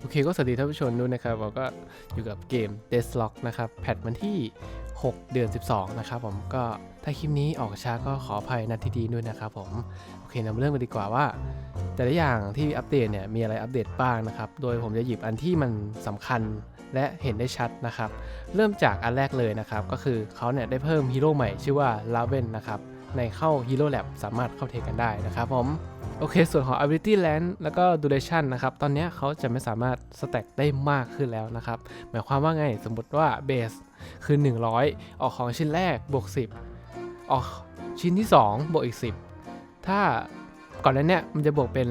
โอเคก็สวัสดีท่านผู้ชมด้วยนะครับเราก็อยู่กับเกม d e a d l o c k นะครับแพทวันที่ 6 เดือน 12 นะครับผมก็ถ้าคลิปนี้ออกช้าก็ขออภัยนัดที่ดีด้วยนะครับผมโอเคเรามาเริ่มกันดีกว่าว่า แต่ละอย่างที่อัปเดตเนี่ยมีอะไรอัปเดตบ้างนะครับโดยผมจะหยิบอันที่มันสำคัญและเห็นได้ชัดนะครับ เริ่มจากอันแรกเลยนะครับ ก็คือเขาเนี่ยได้เพิ่มฮีโร่ใหม่ชื่อว่าลาเวนนะครับ ในเข้า Hero Lab สามารถเข้าเทกันได้นะครับผมโอเค ส่วนของ ability land แล้วก็ duration นะครับ ตอนนี้เขาจะไม่สามารถ stack ได้มากขึ้นแล้วนะครับ หมายความว่าไง สมมติว่า base คือ 100 ออกของชิ้นแรกบวก 10 ออกชิ้นที่ 2 บวกอีก 10 ถ้าก่อนหน้าเนี้ยมันจะบวกเป็น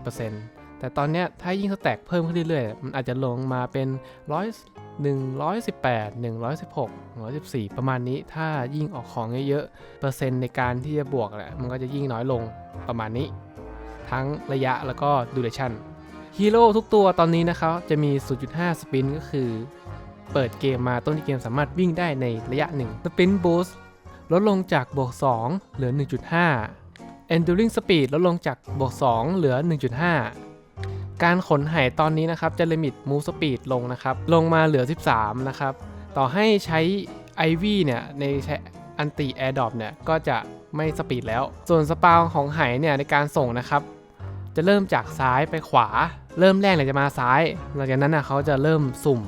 120%แต่ตอนนี้ถ้ายิ่งสแต็กเพิ่มขึ้นเรื่อยๆ มันอาจจะลงมาเป็น100 118 116 114 ประมาณนี้ถ้ายิ่งออกของเยอะๆเปอร์เซ็นต์ในการที่จะบวกแหละมันก็จะยิ่งน้อยลงประมาณนี้ ทั้งระยะแล้วก็ดูเรชั่นฮีโร่ทุกตัวตอนนี้นะครับจะมี 0.5 สปินก็คือ เปิดเกมมาต้นที่เกมสามารถวิ่งได้ในระยะหนึ่งสปินบูสต์ลดลงจากบวก 2 เหลือ 1.5 Enduring Speed ลดลงจากบวก 2 เหลือ 1.5 การขนไหตอนนี้นะครับจะลิมิต Move Speed ลงนะครับ ลงมาเหลือ 13 นะครับ ต่อให้ใช้ IV เนี่ยในใช้อันติ Air Drop เนี่ยก็จะไม่สปีดแล้ว ส่วนสปาวของไหเนี่ยในการส่งนะครับ จะเริ่มจากซ้ายไปขวา เริ่มแรกเนี่ยจะมาซ้าย หลังจากนั้นนะเขาจะเริ่มสุ่ม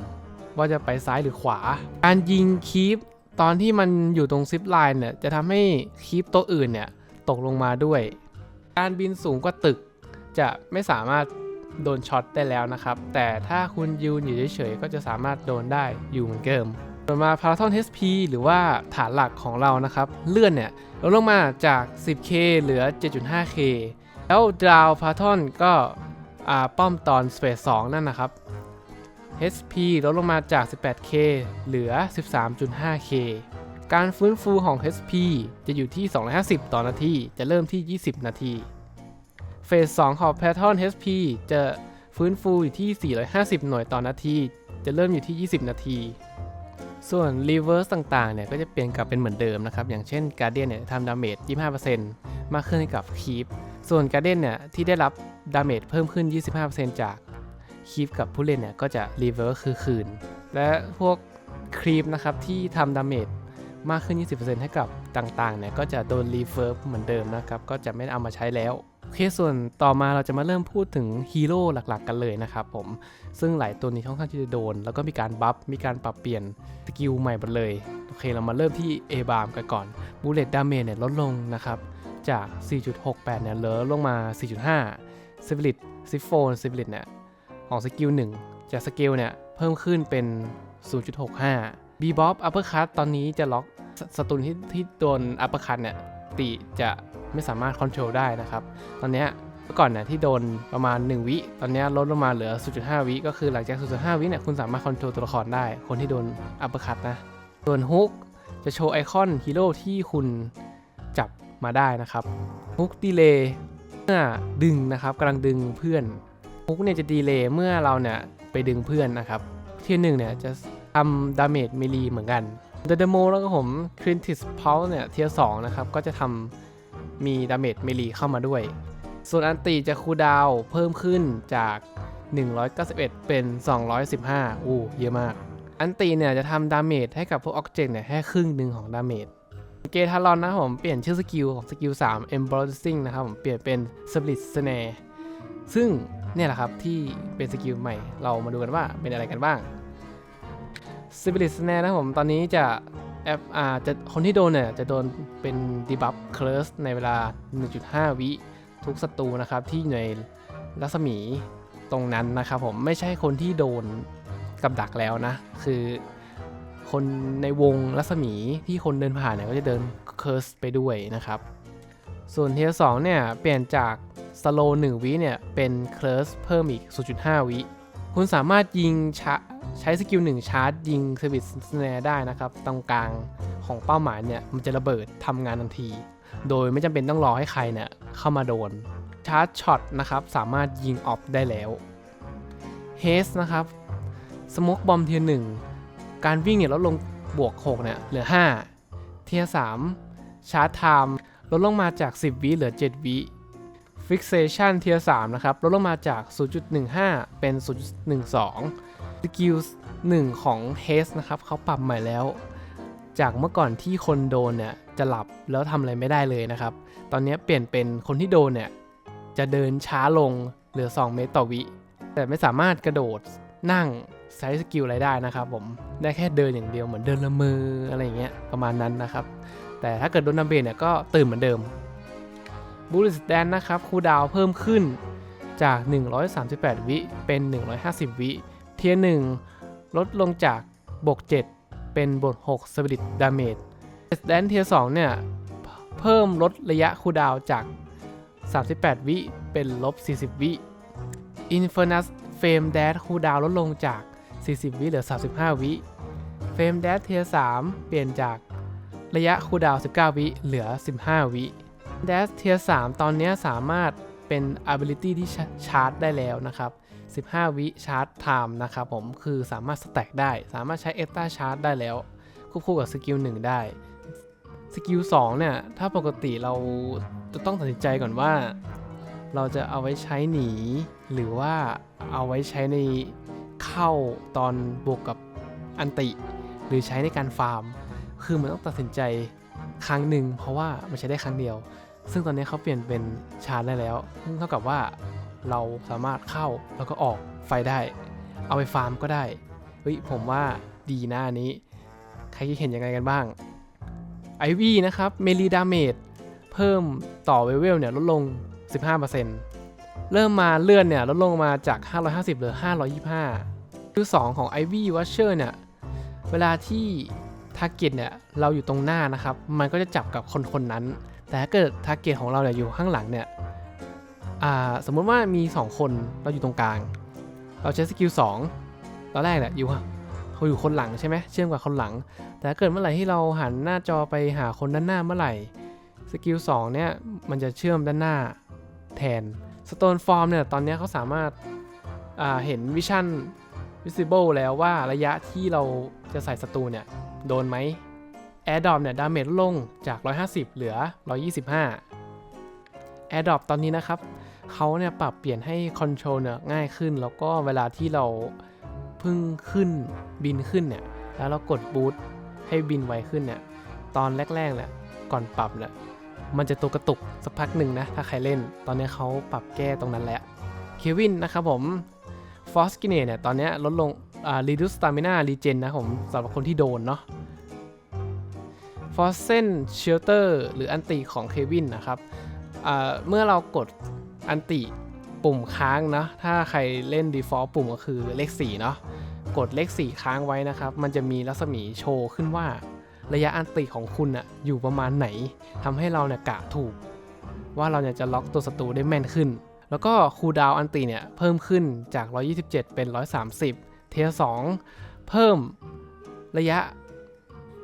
ว่าจะไปซ้ายหรือขวา การยิงคีปตอนที่มันอยู่ตรงซิปไลน์เนี่ยจะทำให้คีปตัวอื่นเนี่ยตกลงมาด้วย การบินสูงกว่าตึกจะไม่สามารถ โดนช็อตได้แล้วนะครับ แต่ถ้าคุณยืนอยู่เฉยๆก็จะสามารถโดนได้อยู่เหมือนเดิมต่อมาพาราทอน HP หรือว่าฐานหลักของเรานะครับ เลื่อนเนี่ยลดลงมาจาก 10K เหลือ 7.5K แล้วดาวพาราทอนก็ป้อมตอนสเปซ2นั่นนะครับ HP ลดลงมาจาก 18K เหลือ 13.5K การฟื้นฟูของ HP จะอยู่ที่ 250 ต่อนาที จะเริ่มที่ 20 นาที เฟส2ของ Pattern HP จะฟื้นฟูอยู่ที่ 450 หน่วยต่อนาที จะเริ่มอยู่ที่ 20 นาที ส่วน Reverse ต่างๆ เนี่ย ก็จะเปลี่ยนกลับเป็นเหมือนเดิมนะครับ อย่างเช่น Guardian เนี่ยทำดาเมจ 25%มากขึ้นให้กับ Keep ส่วน Guardian เนี่ย ที่ได้รับดาเมจเพิ่มขึ้น 25%จากคีฟกับผู้เล่นเนี่ย ก็จะรีเวิร์สคือคืน และพวกครีปนะครับที่ทำดาเมจมากขึ้น 20%ให้กับต่างๆ เนี่ย ก็จะโดนรีเวิร์เหมือนเดิมนะครับ ก็จะไม่เอามาใช้แล้ว เคส่วนต่อมาเราจะมาเริ่มพูดถึงฮีโร่หลักๆ กันเลยนะครับผม ซึ่งหลายตัวนี้ค่อนข้างที่จะโดน แล้วก็มีการบัฟ มีการปรับเปลี่ยนสกิลใหม่หมดเลย โอเคเรามาเริ่มที่ A บาร์มกันก่อนบูเลตดาเมจเนี่ยลดลงนะครับ จาก 4.68 เนี่ยเหลือลงมา 4.5ซิฟิลิตซิฟโฟนซิฟิลิตเนี่ยของสกิล1จากสกิลเนี่ยเพิ่มขึ้นเป็น 0.65 b b o b Uppercut ตอนนี้จะล็อกสตุนที่ที่โดน Uppercut เนี่ยติจะ ไม่สามารถคอนโทรลได้นะครับ ตอนนี้เมื่อก่อนเนี่ยที่โดนประมาณ 1 วิ ตอนนี้ลดลงมาเหลือ 0.5 วิ ก็คือหลังจาก 0.5 วิเนี่ยคุณสามารถคอนโทรลตัวละครได้ คนที่โดน Uppercut นะ ส่วนฮุกจะโชว์ไอคอนฮีโร่ที่คุณจับมาได้นะครับฮุกดีเลย์เมื่อดึงนะครับกำลังดึงเพื่อนฮุกเนี่ยจะดีเลย์เมื่อเราเนี่ยไปดึงเพื่อนนะครับเทียหนึ่งเนี่ยจะทำดาเมจเมลีเหมือนกันเดอะเดโมแล้วก็ผมครินติสเพลเนี่ยเทียสองนะครับก็จะทำ มีดาเมจเมลีเข้ามาด้วย ส่วนอันตีจะคูดาวเพิ่มขึ้นจาก 191 เป็น 215 อู้เยอะมาก อันตีเนี่ยจะทำดาเมจให้กับพวกออบเจกต์เนี่ยแค่ครึ่งหนึ่งของดาเมจเกทารอนนะผมเปลี่ยนชื่อสกิลของสกิล3 Embracing นะครับผมเปลี่ยนเป็น Split Snare ซึ่งเนี่ยแหละครับที่เป็นสกิลใหม่เรามาดูกันว่าเป็นอะไรกันบ้าง s i b i l i t Snare นะผมตอนนี้จะ แอปอ่าจะคนที่โดนเนี่ยจะโดนเป็นดีบัฟเค r ร์สในเวลา 1.5 วิทุกศัตรูนะครับที่อยู่ในรัศมีตรงนั้นนะครับผมไม่ใช่คนที่โดนกับดักแล้วนะ คือคนในวงรัศมีที่คนเดินผ่านเนี่ยก็จะเดินเค r ร์สไปด้วยนะครับ ส่วนเทียร์สเนี่ยเปลี่ยนจากสโล1วิเนี่ยเป็นเค r ร์สเพิ่มอีก 0.5 วิ คุณสามารถยิงชา ใช้สกิล1ชาร์จยิงเซอร์วิสสแนร์ได้นะครับ ตรงกลางของเป้าหมายเนี่ย มันจะระเบิดทำงานทันที โดยไม่จำเป็นต้องรอให้ใครเนี่ยเข้ามาโดนชาร์จช็อตนะครับ สามารถยิงออฟได้แล้วเฮสนะครับสโมกบอมเทียร์หนึ่งการวิ่งเนี่ยลดลงบวก 6 เนี่ย เหลือ 5 เทียร์3ชาร์จไทม์ลดลงมาจาก 10 วิเหลือ 7 วิ Fixation เทียร์3นะครับ ลดลงมาจาก 0.15 เป็น 0.12 สกิล1ของ Haze นะครับเขาปรับใหม่แล้ว จากเมื่อก่อนที่คนโดนเนี่ยจะหลับแล้วทำอะไรไม่ได้เลยนะครับ ตอนนี้เปลี่ยนเป็นคนที่โดนเนี่ยจะเดินช้าลงเหลือ 2 เมตรต่อวิ แต่ไม่สามารถกระโดดนั่งใช้สกิลอะไรได้นะครับผมได้แค่เดินอย่างเดียวเหมือนเดินละมืออะไรอย่างเงี้ยประมาณนั้นนะครับ แต่ถ้าเกิดโดนดัมเบลเนี่ยก็ตื่นเหมือนเดิมบูลสแ n นนะครับคูดาวเพิ่มขึ้นจาก 138 วิเป็น 150 วิ ทียร์1ลดลงจากบวก7 เป็นบวก6 Spirit Damage แดนเทียร์2เนี่ย เพิ่มลดระยะคูดาวจาก 38 วิเป็นลบ 40 วิ Infernus Flame Dash คูดาวลดลงจาก 40 วิเหลือ 35 วิ Flame Dash เทียร์3เปลี่ยนจากระยะคูดาว 19 วิเหลือ 15 วิ Dash เทียร์3ตอนนี้สามารถเป็น ability ที่ชาร์จได้แล้วนะครับ 15 วิชาร์จไทม์นะครับผมคือสามารถสแต็กได้ สามารถใช้เอต a าชาร์จได้แล้ว ควบคู่กับสกิล1ได้สกิล2เนี่ย ถ้าปกติเราจะต้องตัดสินใจก่อนว่า เราจะเอาไว้ใช้หนี หรือว่าเอาไว้ใช้ในเข้าตอนบวกกับอันติ หรือใช้ในการฟาร์ม คือมันต้องตัดสินใจครั้งหนึ่งเพราะว่ามันใช้ได้ครั้งเดียว ซึ่งตอนนี้เขาเปลี่ยนเป็นชาร์จได้แล้วเท่ากับว่า เราสามารถเข้าแล้วก็ออกไฟได้ เอาไปฟาร์มก็ได้เฮ้ยผมว่าดีนะอันนี้ ใครคิดเห็นยังไงกันบ้างไอวีนะครับเมลีดาเมจเพิ่มต่อเวเวลเนี่ยลดลง 15%เริ่มมาเลื่อนเนี่ยลดลงมาจาก 550เหลือ 525คือ2ของ Ivy Watcher เนี่ย เวลาที่ทาร์เก็ตเนี่ยเราอยู่ตรงหน้านะครับ มันก็จะจับกับคนคนนั้น แต่ถ้าเกิดทาร์เก็ตของเราเนี่ยอยู่ข้างหลังเนี่ย สมมติว่ามี 2 คนเราอยู่ตรงกลาง เราใช้สกิล2ตอนแรกเนี่ยอยู่เขาอยู่คนหลังใช่ไหมเชื่อมกับคนหลัง แต่เกิดเมื่อไหร่ที่เราหันหน้าจอไปหาคนด้านหน้าเมื่อไหร่สกิล2เนี่ยมันจะเชื่อมด้านหน้าแทน Stone Form เนี่ยตอนนี้เขาสามารถเห็นวิชั่น visible แล้วว่าระยะที่เราจะใส่ศัตรูเนี่ยโดนไหม Air Drop เนี่ยดาเมจลงจาก 150 เหลือ 125 Air Drop ตอนนี้นะครับ เขาเนี่ยปรับเปลี่ยนให้คอนโทรลเนี่ยง่ายขึ้น แล้วก็เวลาที่เราเพิ่งขึ้นบินขึ้นเนี่ยแล้วเรากดบูทให้บินไวขึ้นเนี่ยตอนแรกๆเนี่ยก่อนปรับเนี่ยมันจะตัวกระตุกสักพักหนึ่งนะถ้าใครเล่น ตอนนี้เขาปรับแก้ตรงนั้นแล้วเควินนะครับผมฟอสกิเนเนี่ยตอนนี้ลดลงอ่า reduce stamina regen นะผมสำหรับคนที่โดนเนาะฟอสเซนเชลเตอร์หรืออันติของเควินนะครับเมื่อเรากด อันติปุ่มค้างเนาะถ้าใครเล่น default ปุ่มก็คือเลข4เนาะกดเลข 4 ค้างไว้นะครับ มันจะมีรัศมีโชว์ขึ้นว่า ระยะอันติของคุณอะอยู่ประมาณไหนทำให้เราเนี่ยกะถูก ว่าเราเนี่ยจะล็อกตัวศัตรูได้แม่นขึ้น แล้วก็คูดาวอันติเนี่ยเพิ่มขึ้นจาก 127 เป็น 130 เทียร์2เพิ่มระยะ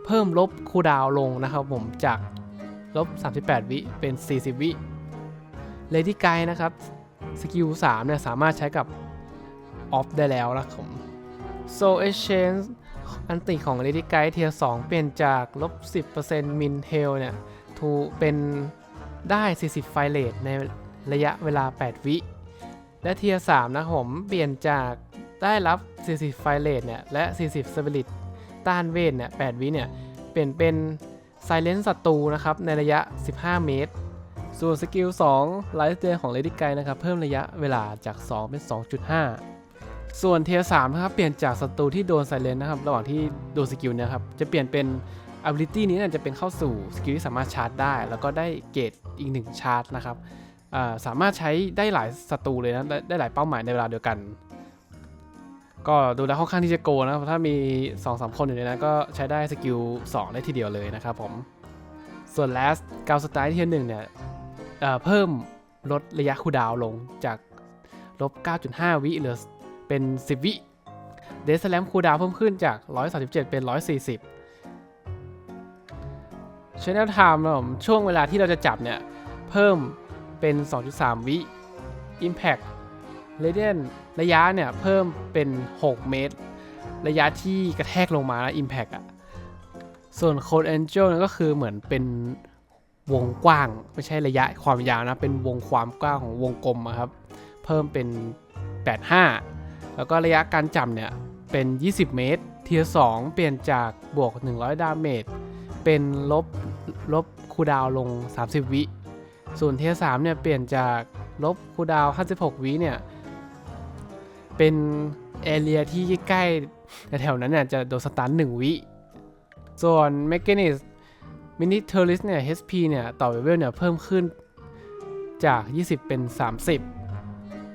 เพิ่มลบคูดาวลงนะครับผมจากลบ 38 วิเป็น 40 วิ เลดี้ไกนะครับสกิล3เนี่ยสามารถใช้กับออฟได้แล้วนะครับผม So Exchange อันติของ Lady g u i d เทียร์2เปลี่ยนจากลบ10% Min h e l เนี่ยทูเป็นได้ 40 ไฟเลทในระยะเวลา 8 วิ และเทียร์3นะครับผมเปลี่ยนจากได้รับ 40 ไฟเลทเนี่ยและ 40 Spirit ต้านเวทเนี่ย8วิเนี่ยเปลี่ยนเป็น Silence ศัตรูนะครับในระยะ 15 เมตร ส่วนสกิล2 Life Day ของ Lady Guide นะครับเพิ่มระยะเวลาจาก 2 เป็น 2.5 ส่วนเทียร์สามนะครับเปลี่ยนจากศัตรูที่โดนไซเลนนะครับระหว่างที่โดนสกิลเนี่ยครับจะเปลี่ยนเป็น ability นี้นี่ยจะเป็นเข้าสู่สกิลที่สามารถชาร์จได้ แล้วก็ได้เกรดอีกหนึ่งชาร์จนะครับสามารถใช้ได้หลายศัตรูเลยนะได้หลายเป้าหมายในเวลาเดียวกัน ก็ดูแล้วค่อนข้างที่จะโกนะครับถ้ามี2อสคนอยู่ในนั้นก็ใช้ได้สกิล2ได้ทีเดียวเลยนะครับผมส่วน last กาวสไตล์ที่หนึ่งเนี่ย เอ่อเพิ่มลดระยะคูดาวลงจากลบ 9.5 วิเหลือเป็น 10 วิเดสแลมคูดาวเพิ่มขึ้นจาก 137 เป็น 140 Channel Time นะครับผมช่วงเวลาที่เราจะจับเนี่ย เพิ่มเป็น 2.3 วิ Impact Radiant ระยะเนี่ย เพิ่มเป็น 6 เมตร ระยะที่กระแทกลงมาแล้ว Impact อะส่วน Code Angel นั่นก็คือเหมือนเป็น วงกว้าง ไม่ใช่ระยะความยาวนะ เป็นวงความกว้างของวงกลมครับ เพิ่มเป็น 85 แล้วก็ระยะการจับเนี่ย เป็น 20 เมตร เทียร์2เปลี่ยนจากบวก 100 ดาเมจ เป็นลบลบคูดาวลง 30 วิ ส่วนเทียร์3เนี่ย เปลี่ยนจากลบคูดาว 56 วิเนี่ย เป็นแอเรียที่ใกล้แถวนั้นเนี่ยจะโดนสตัน1วิ ส่วนเมก a นิส มินิเทอร์ลิสเนี่ย HP เนี่ย ต่อเลเวลเนี่ย เพิ่มขึ้นจาก 20 เป็น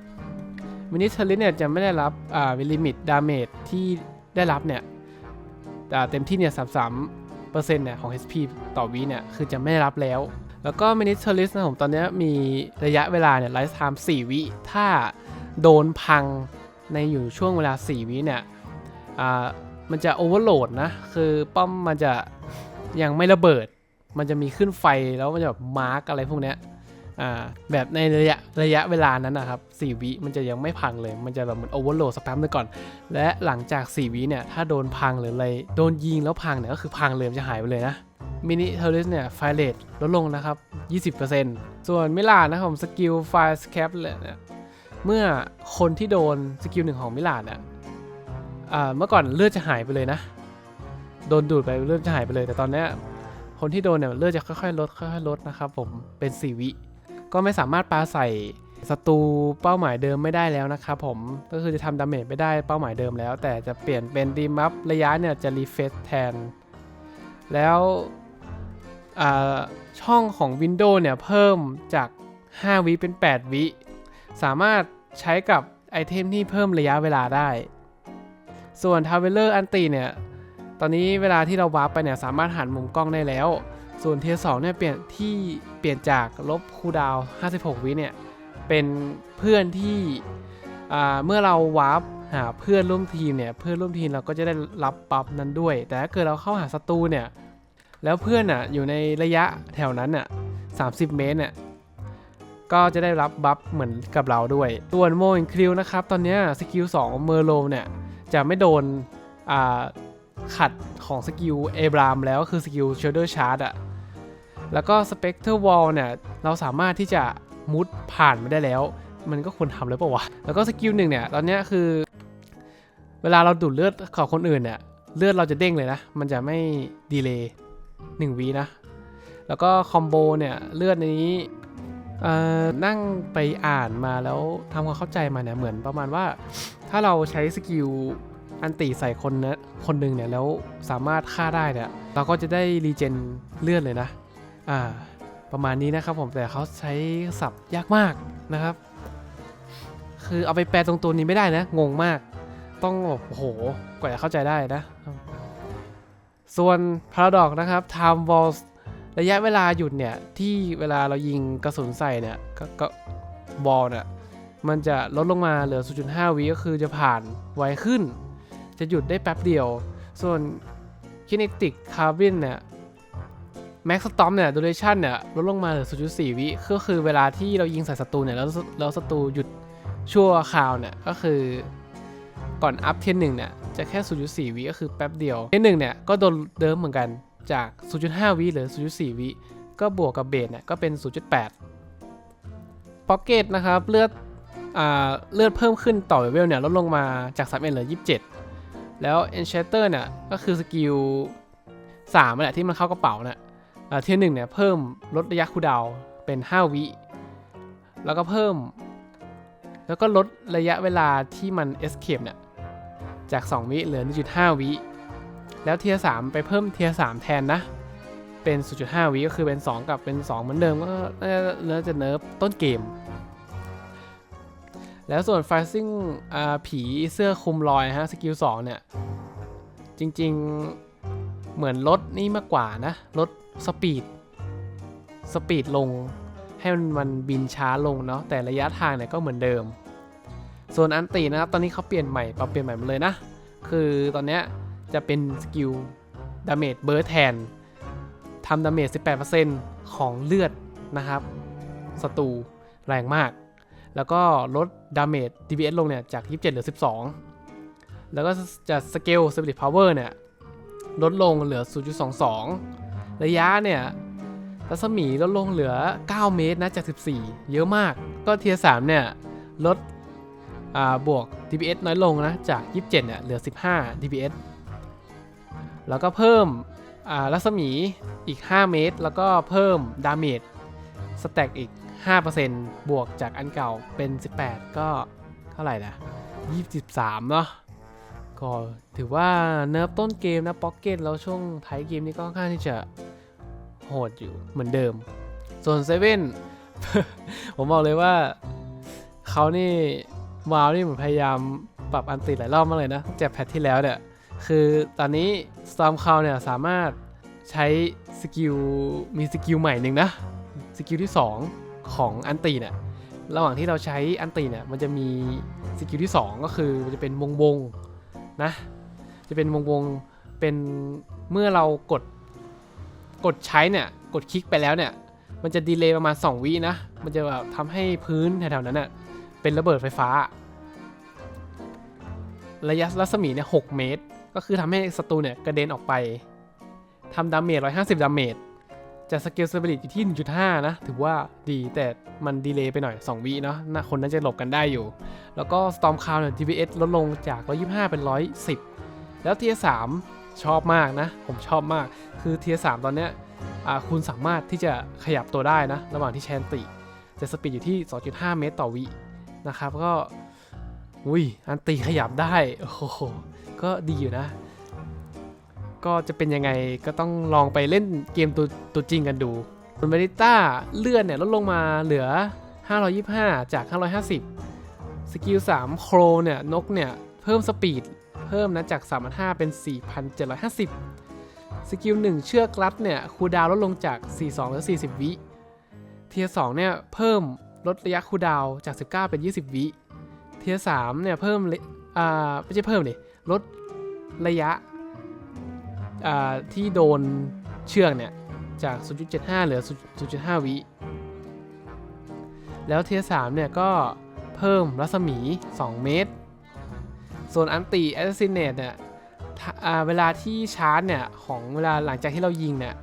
30 มินิเทอร์ลิสเนี่ย จะไม่ได้รับอ่าลิมิตดาเมจที่ได้รับเนี่ยแต่เต็มที่เนี่ย 33เปอร์เซ็นต์เนี่ยของ HP ต่อวิเนี่ย คือจะไม่ได้รับแล้ว แล้วก็มินิเทอร์ลิสนะผมตอนนี้มีระยะเวลาเนี่ยไลฟ์ไทม์4 วิ ถ้าโดนพังในอยู่ช่วงเวลา 4 วิเนี่ยอ่ามันจะโอเวอร์โหลดนะ คือป้อมมันจะยังไม่ระเบิด มันจะมีขึ้นไฟแล้วมันจะแบบมาร์กอะไรพวกเนี้ยอ่าแบบในระยะระยะเวลานั้นนะครับ 4 วิมันจะยังไม่พังเลย มันจะแบบเหมือนโอเวอร์โหลดสักแป๊บนึงก่อน และหลังจาก 4 วิเนี่ย ถ้าโดนพังหรืออะไร โดนยิงแล้วพังเนี่ย ก็คือพังเลยมันจะหายไปเลยนะ มินิเทอริสเนี่ย ไฟเลตลดลงนะครับ 20%ส่วนมิลานนะครับสกิลไฟสแคปเลยเนี่ยเมื่อคนที่โดนสกิลหนึ่งของมิลานเนี่ยอ่าเมื่อก่อนเลือดจะหายไปเลยนะ โดนดูดไปเลือดจะหายไปเลย แต่ตอนเนี้ย คนที่โดนเนี่ยเลือดจะค่อยๆลดค่อยๆลดนะครับผมเป็น4วิ ก็ไม่สามารถปาใส่ศัตรูเป้าหมายเดิมไม่ได้แล้วนะครับผมก็คือจะทำดาเมจไม่ได้เป้าหมายเดิมแล้ว แต่จะเปลี่ยนเป็นดีมัฟระยะเนี่ยจะรีเฟซแทน แล้วอ่าช่องของ Windows เนี่ยเพิ่มจาก 5 วิเป็น 8 วิ สามารถใช้กับไอเทมที่เพิ่มระยะเวลาได้ ส่วน t r a v e l e r อันตีเนี่ย ตอนนี้เวลาที่เราวาร์ปไปเนี่ยสามารถหันมุมกล้องได้แล้ว ส่วนเทียสองเนี่ยเปลี่ยนที่เปลี่ยนจากลบคูดาว 56 วิเนี่ยเป็นเพื่อนที่อ่าเมื่อเราวาร์ปหาเพื่อนร่วมทีมเนี่ยเพื่อนร่วมทีมเราก็จะได้รับบัฟนั้นด้วย แต่ถ้าเกิดเราเข้าหาศัตรูเนี่ยแล้วเพื่อนอะอยู่ในระยะแถวนั้นอะ30 เมตรเนี่ยก็จะได้รับบัฟเหมือนกับเราด้วยส่วนโมอินคริวนะครับ ตอนนี้สกิล2เมอร์โลเนี่ยจะไม่โดนอ่า ขัดของสกิลเอบรามแล้วคือสกิลเชลเดอร์ชาร์ดอะแล้วก็สเปกเตอร์วอลเนี่ย เราสามารถที่จะมุดผ่านมาได้แล้ว มันก็ควรทำเลยปล่าวะ แล้วก็สกิลหนึ่งเนี่ย ตอนนี้คือ เวลาเราดูดเลือดของคนอื่นเนี่ย เลือดเราจะเด้งเลยนะ มันจะไม่ดีเลย์หนึ่งวีนะ แล้วก็คอมโบเนี่ย เลือดในนี้อ่อนั่งไปอ่านมาแล้วทำความเข้าใจมาเนี่ย เหมือนประมาณว่า ถ้าเราใช้สกิล อันติใส่คนนะคนหนึ่งเนี่ยแล้วสามารถฆ่าได้เนี่ยเราก็จะได้รีเจนเลือดเลยนะ อ่า ประมาณนี้นะครับผมแต่เขาใช้ศัพท์ยากมากนะครับ คือเอาไปแปลตรงตัวนี้ไม่ได้นะ งงมาก ต้องแบบโอ้โหกว่าจะเข้าใจได้นะ ส่วน Paradox นะครับ Time wall ระยะเวลาหยุดเนี่ย ที่เวลาเรายิงกระสุนใส่เนี่ยก็ก็บอลเนี่ยมันจะลดลงมาเหลือ 0.5วิก็คือจะผ่านไวขึ้น จะหยุดได้แป๊บเดียว ส่วน Kinetic Carbon เนี่ย Max Storm เนี่ย Duration เนี่ย ลดลงมาเหลือ 0.4 วิก็คือเวลาที่เรายิงใส่ศัตรูเนี่ย แล้วแล้วศัตรูหยุดชั่วคราวเนี่ย ก็คือก่อนอัพเทนหนึ่งเนี่ย จะแค่ 0.4 วิก็คือแป๊บเดียวเทนหนึ่งเนี่ย ก็โดนเดิมเหมือนกันจาก 0.5 วิหรือ 0.4 วิก็บวกกับเบสเนี่ย ก็เป็น 0.8 Pocket นะครับ เลือดอ่าเลือดเพิ่มขึ้นต่อเลเวลเนี่ย ลดลงมาจาก3เอ็นเหลือ 27 แล้ว Enchanter เนี่ยก็คือสกิล3นั่นแหละที่มันเข้ากระเป๋าเนี่ยเทียร์หนึ่งเนี่ยเพิ่มลดระยะคูดาวเป็น 5 วิ แล้วก็เพิ่ม แล้วก็ลดระยะเวลาที่มัน escape เนี่ยจาก 2 วิเหลือ 1.5 วิ แล้วเทียร์3ไปเพิ่มเทียร์3แทนนะ เป็น 0.5 วิก็คือเป็น 2 กับเป็น 2 เหมือนเดิมก็น่าจะน่าจะเนิร์ฟต้นเกม แล้วส่วน f i z i n g อ่าผีเสื้อคลุมรอยฮะสกิล2เนี่ย จริงๆเหมือนลดนี่มากกว่านะลดสปีดสปีดลง ให้มันมันบินช้าลงเนาะแต่ระยะทางเนี่ยก็เหมือนเดิม ส่วนอันตีนะครับ ตอนนี้เขาเปลี่ยนใหม่ปรับเปลี่ยนใหม่หมดเลยนะ คือตอนเนี้ยจะเป็นสกิลดาเมจเบิร์แทนทำดาเมจ18%ของเลือดนะครับศัตรูแรงมาก แล้วก็ลดดาเมจ DPS ลงเนี่ยจาก 27 เหลือ 12 แล้วก็จะสเกล Spirit Power เนี่ยลดลงเหลือ 0.22 ระยะเนี่ยรัศมีลดลงเหลือ 9 เมตรนะจาก 14 เยอะมาก ก็เทียร์3เนี่ยลดบวก DPS น้อยลงนะจาก 27 เนี่ยเหลือ 15 DPS แล้วก็เพิ่มรัศมีอีก 5 เมตร แล้วก็เพิ่มดาเมจสแต็กอีก 5%บวกจากอันเก่าเป็น 18 ก็เท่าไหร่นะ23 เนาะก็ถือว่าเนิร์ฟต้นเกมนะป๊อกเก็ตแล้วช่วงท้ายเกมนี้ก็ค่อนข้างที่จะโหดอยู่เหมือนเดิม ส่วนเซเว่นผมบอกเลยว่าเขานี่วาวนี่เหมือนพยายามปรับอันติหลายรอบมากเลยนะจากแพทที่แล้วเนี่ยคือตอนนี้ Storm c o w เนี่ยสามารถใช้สกิลมีสกิลใหม่หนึ่งนะ สกิลที่ 2 ของอันติเนี่ยระหว่างที่เราใช้อันติเนี่ยมันจะมีสกิลที่ 2 ก็คือมันจะเป็นวงวงนะจะเป็นวงวงเป็นเมื่อเรากดกดใช้เนี่ยกดคลิกไปแล้วเนี่ยมันจะดีเลย์ประมาณ 2 วินะ มันจะแบบทำให้พื้นแถวๆนั้นน่ะเป็นระเบิดไฟฟ้า ระยะรัศมีเนี่ย6เมตร ก็คือทำให้ศัตรูเนี่ยกระเด็นออกไปทำดาเมจ150 ดาเมจ จากสเกลสปิริตอยู่ที่ 1.5 นะ ถือว่าดีแต่มันดีเลย์ไปหน่อย 2 วิเนาะน่าคนน่าจะหลบกันได้อยู่ แล้วก็ Storm Cloud เนี่ย DPS ลดลงจาก 125 เป็น 110 แล้ว Tier 3ชอบมากนะ ผมชอบมาก คือ Tier 3ตอนเนี้ยคุณสามารถที่จะขยับตัวได้นะ ระหว่างที่แชนติ จะสปีดอยู่ที่ 2.5 เมตรต่อวินะครับก็อุ้ยอันตีขยับได้โอ้โหก็ดีอยู่นะ ก็จะเป็นยังไงก็ต้องลองไปเล่นเกมตัวตัวจริงกันดูส่วนเบริต้าเลื่อนเนี่ยลดลงมาเหลือ 525 จาก 550 สกิล 3 โครเนี่ยนกเนี่ยเพิ่มสปีดเพิ่มนะจาก 3,500 เป็น 4,750 สกิล 1 เชือกรัดเนี่ยคูดาวลดลงจาก 42เหลือ40 วิเทียร์2เนี่ยเพิ่มลดระยะคูดาวจาก 19 เป็น 20 วิเทียร์3เนี่ยเพิ่มเลอ่าไม่ใช่เพิ่มเลยลดระยะ ที่โดนเชือกเนี่ย จาก 0.75 เหลือ 0.5 วิแล้วเทียร์3เนี่ยก็เพิ่มรัศมี 2 เมตร ส่วนอันติแอสซินเนตเนี่ยเวลาที่ชาร์จเนี่ย ของเวลาหลังจากที่เรายิงเนี่ย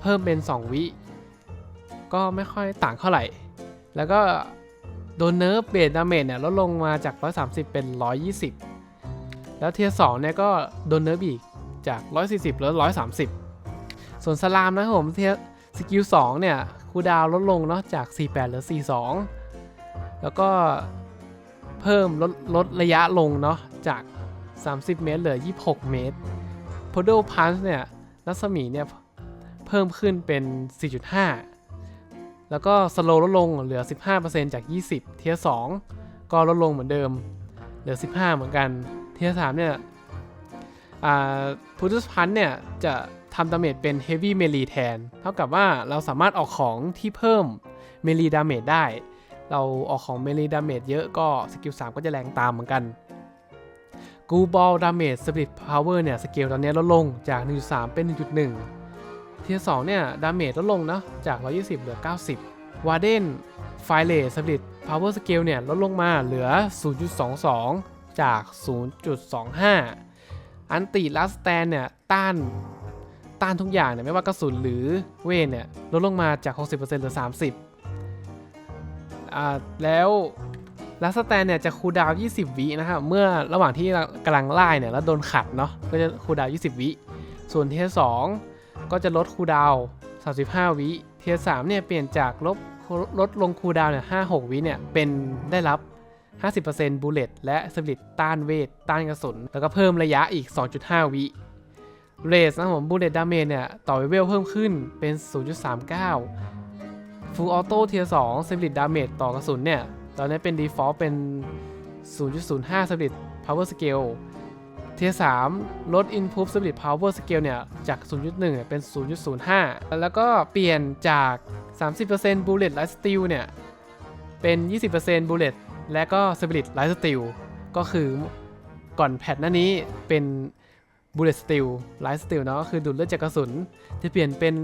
เพิ่มเป็น 2 วิ ก็ไม่ค่อยต่างเท่าไหร่ แล้วก็โดนเนิร์ฟเบสดาเมจเนี่ยลดลงมาจาก 130 เป็น 120 แล้วเทียร์2เนี่ยก็โดนเนิร์ฟอีก จาก 140เหลือ130 ส่วนสลามนะครับผมเทสกิล2เนี่ยคูดาวลดลงเนาะจาก 48เหลือ 42 แล้วก็เพิ่มลดลดระยะลงเนาะจาก 30 เมตรเหลือ 26 เมตร p o d o Punch เนี่ยรัศมีเนี่ยเพิ่มขึ้นเป็น 4.5 แล้วก็สโลลดลงเหลือ 15%จาก 20 เทีย2ก็ลดลงเหมือนเดิม เหลือ 15 เหมือนกัน เทีย3เนี่ย พุทธพันธ์เนี่ยจะทำดาเมจเป็น Heavy Melee แทน เท่ากับว่าเราสามารถออกของที่เพิ่ม Melee Damage ได้ เราออกของ Melee Damage เยอะก็สกิล3ก็จะแรงตามเหมือนกันกูบอล Damage Split Power เนี่ยสเกลตอนนี้ลดลงจาก 1.3 เป็น 1.1 เทีย2เนี่ย Damage ลดลงนะจาก 120 เหลือ 90 Warden Fire Split Power Scale เนี่ยลดลงมาเหลือ 0.22 จาก 0.25 อันติลัสแตนเนี่ยต้านต้านทุกอย่างเนี่ยไม่ว่ากระสุนหรือเวทเนี่ยลดลงมาจาก 60%เหลือ 30อ่าแล้วลัสแตนเนี่ยจะคูดาว 20 วินะครับ เมื่อระหว่างที่กำลังไล่เนี่ยแล้วโดนขัดเนาะก็จะคูดาว 20 วิ ส่วนเทียร์2ก็จะลดคูดาว 35 วิ เทียร์3เนี่ยเปลี่ยนจากลบลดลงคูดาวเนี่ย 5-6 วิเนี่ยเป็นได้รับ 50%บูเลตและสปิริตต้านเวท ต้านกระสุน แล้วก็เพิ่มระยะอีก 2.5 วิเรสนะผมบูเลตดาเมจเนี่ย ต่อเวลเพิ่มขึ้นเป็น 0.39 ฟูลออโต้เทียร์2สปิริตดาเมจต่อกระสุนเนี่ย ตอนนี้เป็น default เป็น 0.05สปิริต power scale เทียร์3ลด improve spirit power scale เนี่ย จาก 0.1เนี่ยเป็น 0.05 แล้วก็เปลี่ยนจาก 30% bullet life steal เนี่ย เป็น 20% bullet และก็ Spirit Light Steel ก็คือก่อนแพทหน้านี้เป็น Bullet Steel Light Steel เนาะก็คือดูดเลือดจากกระสุนจะเปลี่ยนเป็น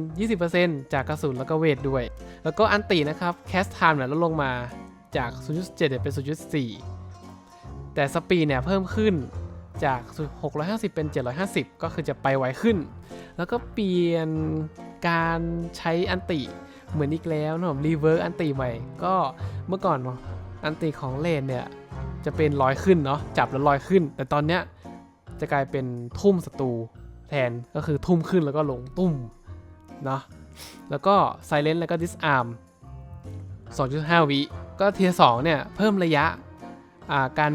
20%จากกระสุนแล้วก็เวทด้วย แล้วก็อันตีนะครับ Cast Time เนี่ยลดลงมาจาก 0.7เนี่ยเป็น 0.4 แต่สปีดเนี่ยเพิ่มขึ้นจาก 650 เป็น 750 ก็คือจะไปไวขึ้น แล้วก็เปลี่ยนการใช้อันติเหมือนอีกแล้วนะครับรีเวิร์กอันติใหม่ ก็เมื่อก่อน อันติของเลนเนี่ยจะเป็นลอยขึ้นเนาะจับแล้วลอยขึ้น แต่ตอนเนี้ยจะกลายเป็นทุ่มศัตรูแทนก็คือทุ่มขึ้นแล้วก็ลงตุ้มเนาะแล้วก็ไซเลนแล้วก็ดิสอาร์ม2.5 วิก็เทียร์2เนี่ยเพิ่มระยะาการ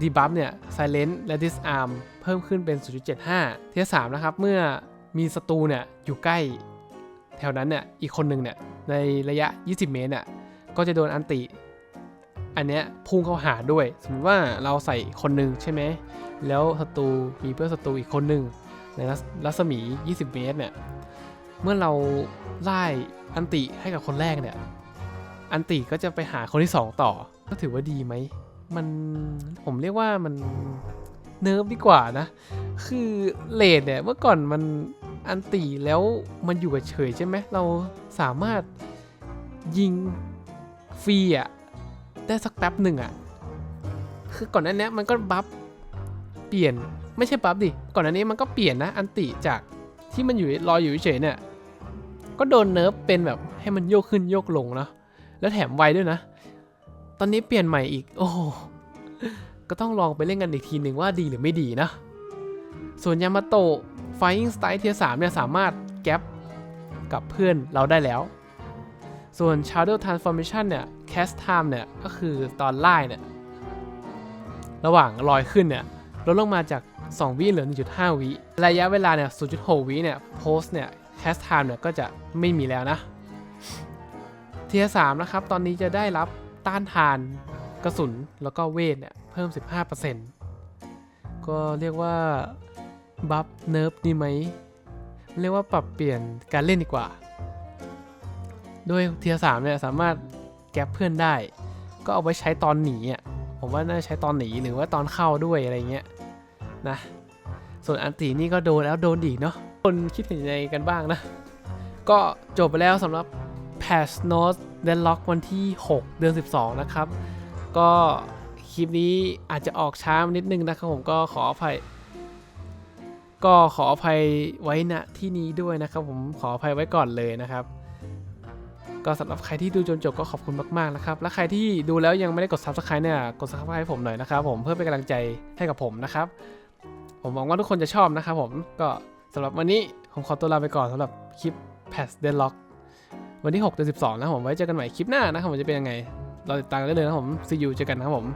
ดีบัฟเนี่ยไซเลนและดิสอาร์มเพิ่มขึ้นเป็น 0.75 เทียร์3นะครับเมื่อมีศัตรูเนี่ยอยู่ใกล้แถวนั้นเนี่ยอีกคนหนึ่งเนี่ยในระยะ 20 เมตรเนี่ยก็จะโดนอันติ อันเนี้ยพุ่งเข้าหาด้วย สมมติว่าเราใส่คนหนึ่งใช่ไหม แล้วศัตรูมีเพื่อนศัตรูอีกคนหนึ่งในรัศมี 20 เมตรเนี่ย เมื่อเราไล่อันติให้กับคนแรกเนี่ย อันติก็จะไปหาคนที่ 2 ต่อ ก็ถือว่าดีไหม มันผมเรียกว่ามันเนิร์ฟดีกว่านะ คือเลดเนี่ยเมื่อก่อนมันอันติแล้วมันอยู่กับเฉยใช่ไหม เราสามารถยิงฟรีอะ ได้สักแป๊บหนึ่งอะคือก่อนหน้านี้มันก็บัฟเปลี่ยนไม่ใช่บัฟดิ ก่อนหน้านี้มันก็เปลี่ยนนะ อันติจากที่มันอยู่รออยู่เฉยเนี่ย ก็โดนเนิร์ฟเป็นแบบให้มันโยกขึ้นโยกลงเนาะแล้วแถมไวด้วยนะ ตอนนี้เปลี่ยนใหม่อีก โอ้ก็ต้องลองไปเล่นกันอีกทีหนึ่งว่าดีหรือไม่ดีนะ ส่วนยามาโตะ Flying Style เทียสามเนี่ยสามารถแก๊ปกับเพื่อนเราได้แล้ว ส่วน Shadow Transformation เนี่ย Cast Time เนี่ยก็คือตอนไล่เนี่ยระหว่างลอยขึ้นเนี่ยลดลงมาจาก 2 วิเหลือ 1.5 วิระยะเวลาเนี่ย 0.6 วิเนี่ย Post เนี่ย Cast Time เนี่ยก็จะไม่มีแล้วนะเทียสามนะครับ ตอนนี้จะได้รับต้านทานกระสุนแล้วก็เวทเนี่ยเพิ่ม 15%ก็เรียกว่าบัฟเนิร์ฟดีไหมเรียกว่าปรับเปลี่ยนการเล่นดีกว่าด้วยเทียสามเนี่ยสามารถ แก็บเพื่อนได้ ก็เอาไว้ใช้ตอนหนีอะผมว่าน่าใช้ตอนหนีหรือว่าตอนเข้าด้วยอะไรเงี้ยนะส่วนอันตีนี่ก็โดนแล้วโดนอีกเนาะคนคิดเห็นยังไงกันบ้างนะ ก็จบไปแล้วสำหรับ Patch n o t e Deadlock วันที่ 6 เดือน 12 นะครับ ก็คลิปนี้อาจจะออกช้านิดนึงนะครับผมก็ขออภัย ก็ขออภัยไว้ณที่นี้ด้วยนะครับผมขออภัยไว้ก่อนเลยนะครับ ก็สำหรับใครที่ดูจนจบก็ขอบคุณมากๆนะครับ และใครที่ดูแล้วยังไม่ได้กด subscribe เนี่ยกด subscribe ให้ผมหน่อยนะครับผมเพื่อเป็นกำลังใจให้กับผมนะครับ ผมหวังว่าทุกคนจะชอบนะครับผมก็สำหรับวันนี้ผมขอตัวลาไปก่อนสำหรับคลิป Patch Deadlock วันที่6เดือน12 นะครับผมไว้เจอกันใหม่คลิปหน้านะครับผมจะเป็นยังไง เราติดตามกันได้เลยนะผม see you เจอกันนะครับผม